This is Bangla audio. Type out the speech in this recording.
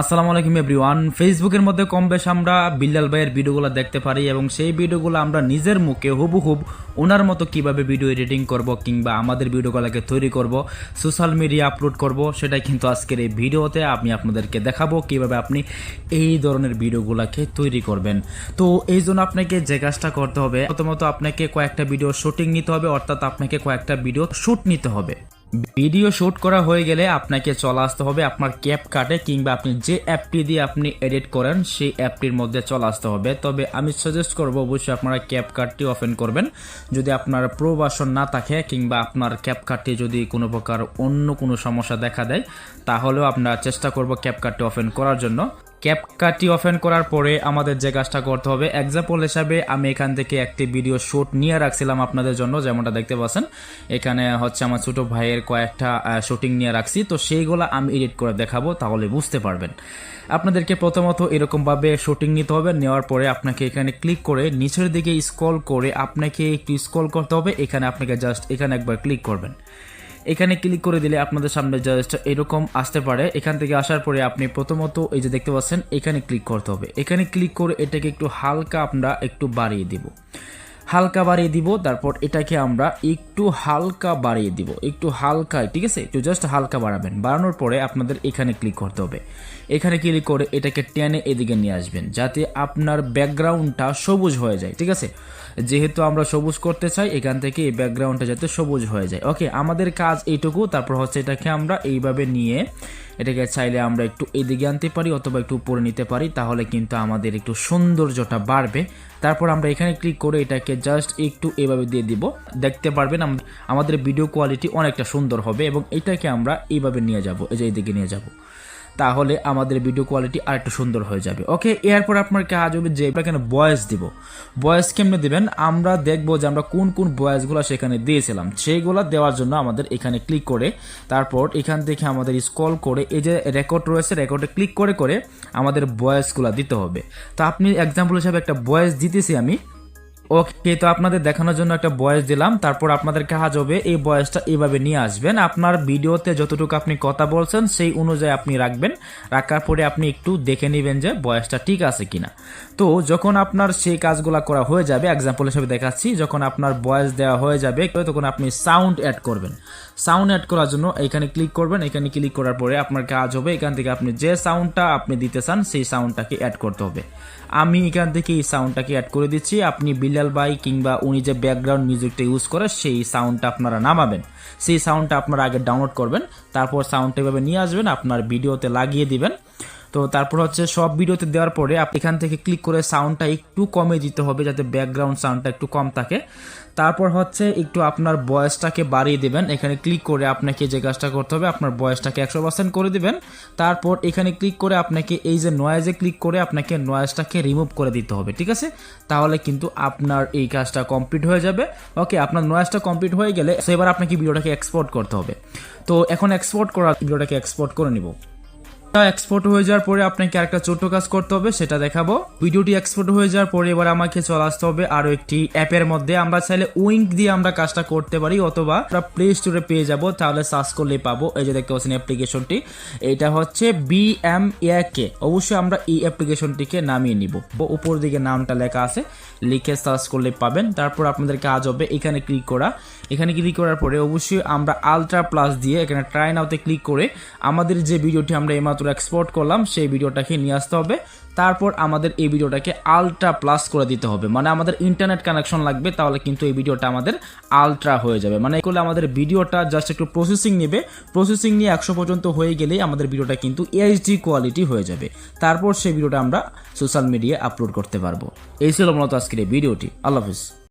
আসসালামু আলাইকুম এভরিওয়ান। ফেসবুকের মধ্যে কম বেশ আমরা বিল্লাল ভাইয়ের ভিডিওগুলো দেখতে পারি এবং সেই ভিডিওগুলো আমরা নিজের মুখে হুবহুব ওনার মতো কীভাবে ভিডিও এডিটিং করব কিংবা আমাদের ভিডিওগুলোকে তৈরি করব, সোশ্যাল মিডিয়া আপলোড করব, সেটাই কিন্তু আজকের এই ভিডিওতে আমি আপনাদেরকে দেখাবো কীভাবে আপনি এই ধরনের ভিডিওগুলোকে তৈরি করবেন। তো এই জন্য আপনাকে যে কাজটা করতে হবে, প্রথমত আপনাকে কয়েকটা ভিডিও শুটিং নিতে হবে, অর্থাৎ আপনাকে কয়েকটা ভিডিও শ্যুট নিতে হবে। ভিডিও শুট করা হয়ে গেলে আপনাকে চলে আসতে হবে আপনার ক্যাপ কাটে কিংবা আপনি যে অ্যাপটি দিয়ে আপনি এডিট করেন, সেই অ্যাপটির মধ্যে চলে আসতে হবে। তবে আমি সাজেস্ট করব অবশ্যই আপনারা ক্যাপ কার্ডটি ওপেন করবেন। যদি আপনার প্রো ভার্সন না থাকে কিংবা আপনার ক্যাপ কার্ডটি যদি কোনো প্রকার অন্য কোনো সমস্যা দেখা দেয়, তাহলেও আপনারা চেষ্টা করব ক্যাপ কার্ডটি ওপেন করার জন্য। ক্যাপকাটটি ওপেন করার পরে আমাদের যে কাজটা করতে হবে এক্সাম্পল হিসাবে আমি এখান থেকে একটি ভিডিও শুট নিয়ে রাখছিলাম আপনাদের জন্য, যেমনটা দেখতে পাচ্ছেন। এখানে হচ্ছে আমার ছোট ভাইয়ের কয়েকটা শুটিং নিয়ে রাখছি। তো সেইগুলো আমি এডিট করে দেখাবো, তাহলে বুঝতে পারবেন। আপনাদেরকে প্রথমত এরকমভাবে শুটিং নিতে হবে, নেওয়ার পরে আপনাকে এখানে ক্লিক করে নিচের দিকে স্ক্রল করে আপনাকে একটু স্ক্রল করতে হবে। এখানে আপনাকে জাস্ট এখানে একবার ক্লিক করবেন। এখানে ক্লিক করে দিলে আপনাদের সামনে জাস্ট এরকম আসতে পারে। এখান থেকে আসার পরে আপনি প্রথমত এই যে দেখতে পাচ্ছেন, এখানে ক্লিক করতে হবে। এখানে ক্লিক করে এটাকে একটু হালকা আমরা একটু বাড়িয়ে দিব। হালকা বাড়িয়ে দিব, তারপর এটাকে আমরা একটু হালকা বাড়িয়ে দিব, একটু হালকা, ঠিক আছে? একটু জাস্ট হালকা বাড়াবেন। বাড়ানোর পরে আপনাদের এখানে ক্লিক করতে হবে। এখানে ক্লিক করে এটাকে টেনে এদিকে নিয়ে আসবেন, যাতে আপনার ব্যাকগ্রাউন্ডটা সবুজ হয়ে যায়, ঠিক আছে? যেহেতু আমরা সবুজ করতে চাই, এখান থেকে এই ব্যাকগ্রাউন্ডটা যাতে সবুজ হয়ে যায়। ওকে আমাদের কাজ এইটুকু, তারপর হচ্ছে এটাকে আমরা এইভাবে নিয়ে এটাকে চাইলে আমরা একটু এদিকে আনতে পারি অথবা একটু উপরে নিতে পারি, তাহলে কিন্তু আমাদের একটু সৌন্দর্যটা বাড়বে। তারপর আমরা এখানে ক্লিক করে এটাকে জাস্ট একটু এভাবে দিয়ে দিব। দেখতে পারবেন আমাদের ভিডিও কোয়ালিটি অনেকটা সুন্দর হবে এবং এটাকে আমরা এইভাবে নিয়ে যাব, এই যে এদিকে নিয়ে যাব। তাহলে আমাদের ভিডিও কোয়ালিটি আরেকটু সুন্দর হয়ে যাবে। ওকে এরপর আপনার কাজ হবে যে এখানে বয়েস দিব। বয়েস কেমনে দেবেন? আমরা দেখব যে আমরা কোন কোন বয়েসগুলো সেখানে দিয়েছিলাম। সেইগুলো দেওয়ার জন্য আমাদের এখানে ক্লিক করে, তারপর এখান থেকে আমাদের স্কল করে, এই যে রেকর্ড রয়েছে রেকর্ডে ক্লিক করে করে আমাদের বয়েসগুলো দিতে হবে। তো আপনি এক্সাম্পল হিসাবে একটা বয়েস দিতেছি আমি। ওকে, তো আপনাদের দেখানোর জন্য একটা বয়স দিলাম, তারপর আপনাদের কাজ হবে এই বয়সটা এইভাবে নিয়ে আসবেন। আপনার ভিডিওতে যতটুকু আপনি কথা বলছেন, সেই অনুযায়ী আপনি রাখবেন। রাখার পরে আপনি একটু দেখে নেবেন যে বয়সটা ঠিক আছে কিনা। তো যখন আপনার সেই কাজগুলো করা হয়ে যাবে এক্সাম্পল হিসেবে দেখাচ্ছি, যখন আপনার বয়স দেওয়া হয়ে যাবে, তখন আপনি সাউন্ড অ্যাড করবেন। সাউন্ড অ্যাড করার জন্য এখানে ক্লিক করবেন। এখানে ক্লিক করার পরে আপনার কাজ হবে। এখান থেকে আপনি যে সাউন্ডটা আপনি দিতে চান, সেই সাউন্ডটাকে অ্যাড করতে হবে। আমি এখান থেকে এই সাউন্ডটাকে অ্যাড করে দিচ্ছি। আপনি বিলাল বাই কিংবা উনি যে ব্যাকগ্রাউন্ড মিউজিকটা ইউজ করে, সেই সাউন্ডটা আপনারা নামাবেন। সেই সাউন্ডটা আপনারা আগে ডাউনলোড করবেন, তারপর সাউন্ডটা এভাবে নিয়ে আসবেন, আপনার ভিডিওতে লাগিয়ে দিবেন। তো তারপর হচ্ছে সব ভিডিওতে দেওয়ার পরে আপনি এখান থেকে ক্লিক করে সাউন্ডটা একটু কমে দিতে হবে যাতে ব্যাকগ্রাউন্ড সাউন্ডটা একটু কম থাকে। তারপর হচ্ছে একটু আপনার বয়সটাকে বাড়িয়ে দেবেন। এখানে ক্লিক করে আপনাকে যে কাজটা করতে হবে, আপনার বয়সটাকে একশো পার্সেন্ট করে দেবেন। তারপর এখানে ক্লিক করে আপনাকে এই যে নয়েজে ক্লিক করে আপনাকে নয়েজটাকে রিমুভ করে দিতে হবে, ঠিক আছে? তাহলে কিন্তু আপনার এই কাজটা কমপ্লিট হয়ে যাবে। ওকে আপনার নয়েজটা কমপ্লিট হয়ে গেলে এবার আপনাকে ভিডিওটাকে এক্সপোর্ট করতে হবে। তো এখন এক্সপোর্ট করা ভিডিওটাকে এক্সপোর্ট করে নিব। এক্সপোর্ট হয়ে যাওয়ার পরে আপনাকে আরেকটা ছোট্ট কাজ করতে হবে, সেটা দেখাবো। ভিডিওটি এক্সপোর্ট হয়ে যাওয়ার পরে এবার আমাকে চলে আসতে হবে আরও একটি অ্যাপের মধ্যে। আমরা চাইলে উইঙ্ক দিয়ে আমরা কাজটা করতে পারি, অথবা আমরা প্লে স্টোরে পেয়ে যাব, তাহলে সার্চ করলে পাবো। এই যে দেখতে পাচ্ছেন অ্যাপ্লিকেশনটি এটা হচ্ছে বি এম কে অবশ্যই আমরা এই অ্যাপ্লিকেশনটিকে নামিয়ে নিব। উপর দিকে নামটা লেখা আছে, লিখে সার্চ করলে পাবেন। তারপর আপনাদের কাজ হবে, এখানে ক্লিক করা। এখানে ক্লিক করার পরে অবশ্যই আমরা আলট্রা প্লাস দিয়ে এখানে ট্রাই নাওতে ক্লিক করে আমাদের যে ভিডিওটি আমরা এইমাত্র এক্সপোর্ট করলাম, সেই ভিডিওটাকে নিয়ে আসতে হবে। তারপর আমাদের এই ভিডিওটাকে আলট্রা প্লাস করে দিতে হবে। মানে আমাদের ইন্টারনেট কানেকশন লাগবে, তাহলে কিন্তু এই ভিডিওটা আমাদের আলট্রা হয়ে যাবে। মানে করলে আমাদের ভিডিওটা জাস্ট একটু প্রসেসিং নেবে। প্রসেসিং নিয়ে একশো পর্যন্ত হয়ে গেলেই আমাদের ভিডিওটা কিন্তু এইচডি কোয়ালিটি হয়ে যাবে। তারপর সেই ভিডিওটা আমরা সোশ্যাল মিডিয়ায় আপলোড করতে পারব। এই ছিল মূলত আজকের এই ভিডিওটি। আল্লাহ হাফিজ।